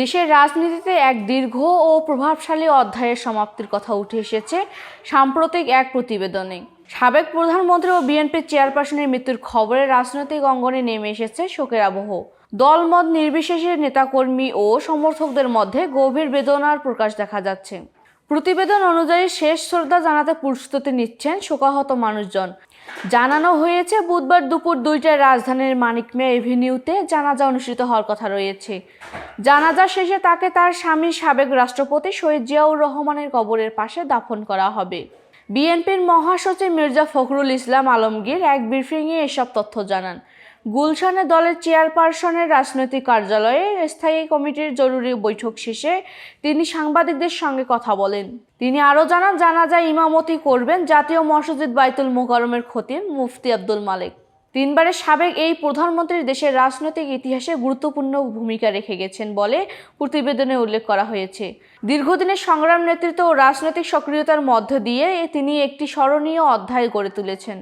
দেশের রাজনীতিতে এক দীর্ঘ ও প্রভাবশালী অধ্যায়ের সমাপ্তির কথা উঠে এসেছে সাম্প্রতিক এক প্রতিবেদনে। সাবেক প্রধানমন্ত্রী ও বিএনপি চেয়ারপারসনের মৃত্যুর খবরে রাজনৈতিক অঙ্গনে নেমে এসেছে শোকের আবহ। দলমত নির্বিশেষে নেতাকর্মী ও সমর্থকদের মধ্যে গভীর বেদনার প্রকাশ দেখা যাচ্ছে। প্রতিবেদন অনুযায়ী শেষ শ্রদ্ধা জানাতে প্রস্তুতি নিচ্ছেন শোকাহত মানুষজন। জানানো হয়েছে, বুধবার দুপুর দুইটায় রাজধানীর মানিক মিয়া এভিনিউতে জানাজা অনুষ্ঠিত হওয়ার কথা রয়েছে। জানাজা শেষে তাকে তার স্বামী সাবেক রাষ্ট্রপতি শহীদ জিয়াউর রহমানের কবরের পাশে দাফন করা হবে। বিএনপির মহাসচিব মির্জা ফখরুল ইসলাম আলমগীর এক ব্রিফিংয়ে এসব তথ্য জানান। গুলশানে দলের চেয়ারপারসনের রাজনৈতিক কার্যালয়ে স্থায়ী কমিটির জরুরি বৈঠক শেষে তিনি সাংবাদিকদের সঙ্গে কথা বলেন। তিনি আরও জানান, জানাজায় ইমামতি করবেন জাতীয় মসজিদ বাইতুল মোকারমের খতিব মুফতি আব্দুল মালিক। তিনবারের সাবেক এই প্রধানমন্ত্রী দেশের রাজনৈতিক ইতিহাসে গুরুত্বপূর্ণ ভূমিকা রেখে গেছেন বলে প্রতিবেদনে উল্লেখ করা হয়েছে। দীর্ঘদিনের সংগ্রাম, নেতৃত্ব ও রাজনৈতিক সক্রিয়তার মধ্য দিয়ে তিনি একটি স্মরণীয় অধ্যায় গড়ে তুলেছেন।